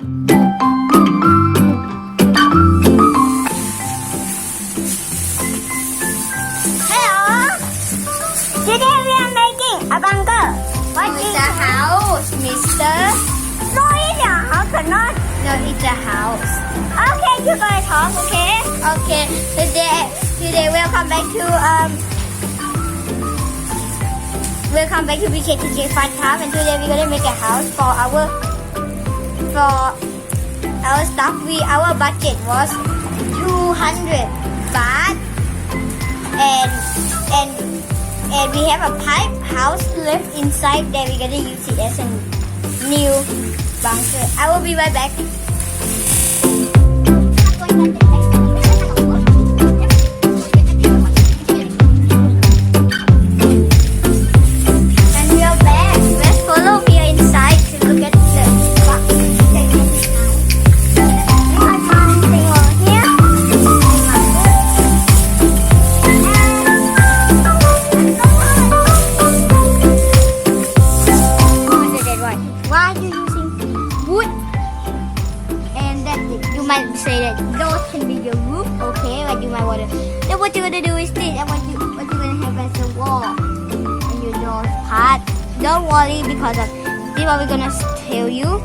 Hello. Today we are making a bunker. What No, is a house, mister. No, it's a house, not. No, it's a house. Okay, you guys talk, okay? Okay, today, today we welcome back to, um, welcome back to BKTK Fun Time and today we're gonna make a house for our, for our stuff. We, our budget was 200 baht and, and, and we have a pipe house left inside there. We're gonna use it as a new bunker. I will be right back. Wood? And it. You might say that those can be your roof, okay? But you might want to. Then what you're gonna do is this, and what you what you're gonna have as a wall, and you know part. Don't worry because of this. What we're gonna tell you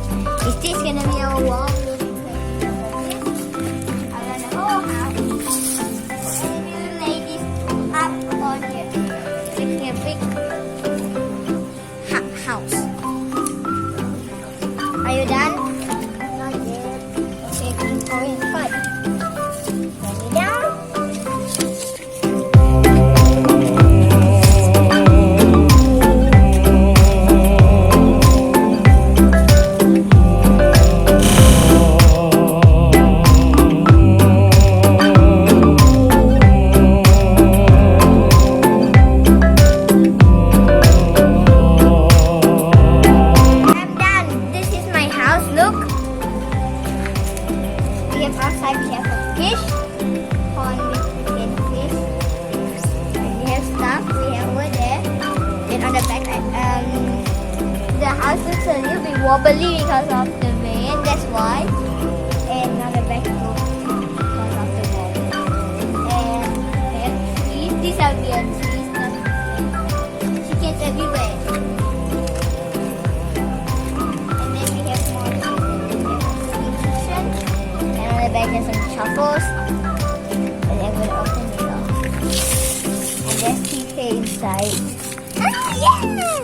is this gonna be a wall. The looks a little bit wobbly because of the rain. That's why. And on the back, looks because of the wall. And have trees. These are weird trees. not- Chickens everywhere. And then we have more a. And on the back there's some truffles. And then we'll open it up. And there's TK inside. Ah, yeah!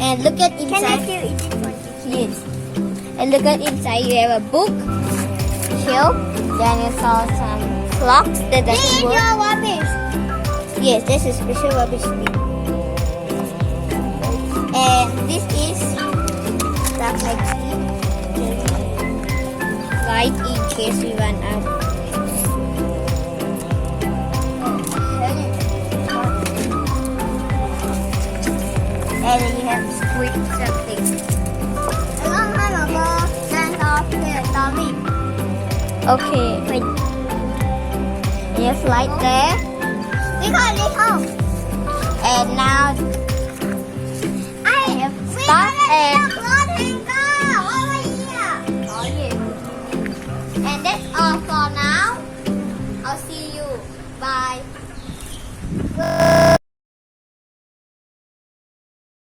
And look at inside. Can I eat it for Yes. And look at inside. You have a book, shelf. Then you saw some clocks that doesn't work. your rubbish. Yes, this is special rubbish bin. And this is stuff like this. Light in case we run out. Here, Tommy. Okay, wait. You have there. We got it home. And now